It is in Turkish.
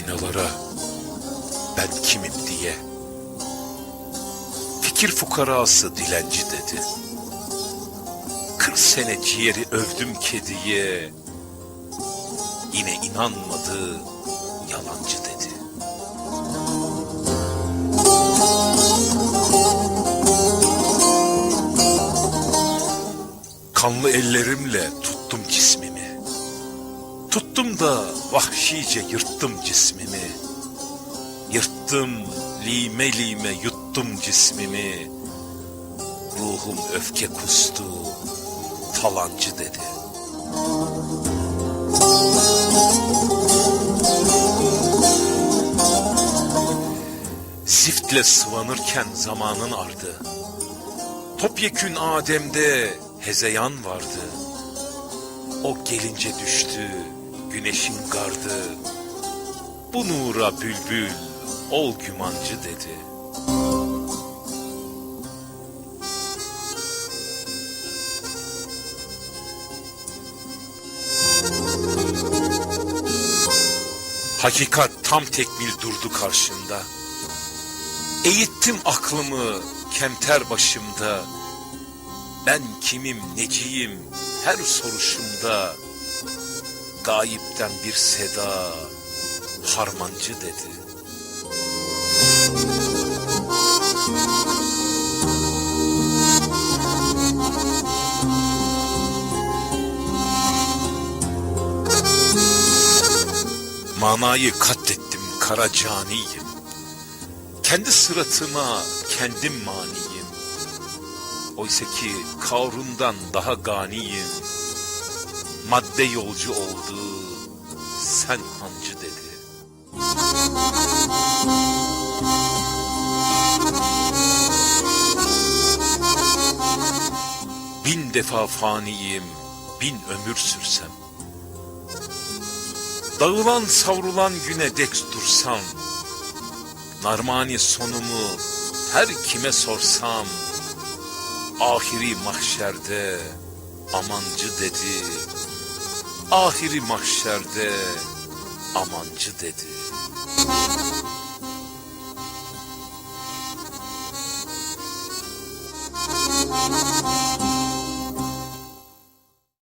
dağlara ben kimim diye. Fikir fukarası dilenci dedi. Kırk sene ciğeri övdüm kediye. Yine inanmadı, yalancı dedi. Kanlı ellerimle tuttum cismimi. Tuttum da vahşice yırttım cismimi. Yırttım, lime lime yuttum cismimi. Ruhum öfke kustu, talancı dedi. Ziftle sıvanırken zamanın ardı. Topyekün Adem'de hezeyan vardı. O gelince düştü güneşin gardı. Bu nura bülbül ol gümancı dedi. Hakikat tam tekmil durdu karşımda. Eğittim aklımı kemter başımda. Ben kimim neciyim her soruşumda. Gayipten bir seda harmancı dedi. Manayı katlettim kara caniyim. Kendi sıratıma kendim maniyim. Oysa ki Karun'dan daha ganiyim. Madde yolcu oldu, sen hancı dedi. Bin defa faniyim, bin ömür sürsem. Dağılan savrulan güne dek dursam. Narmani sonumu her kime sorsam. Ahiri mahşerde amancı dedi. Ahiri mahşerde amancı dedi.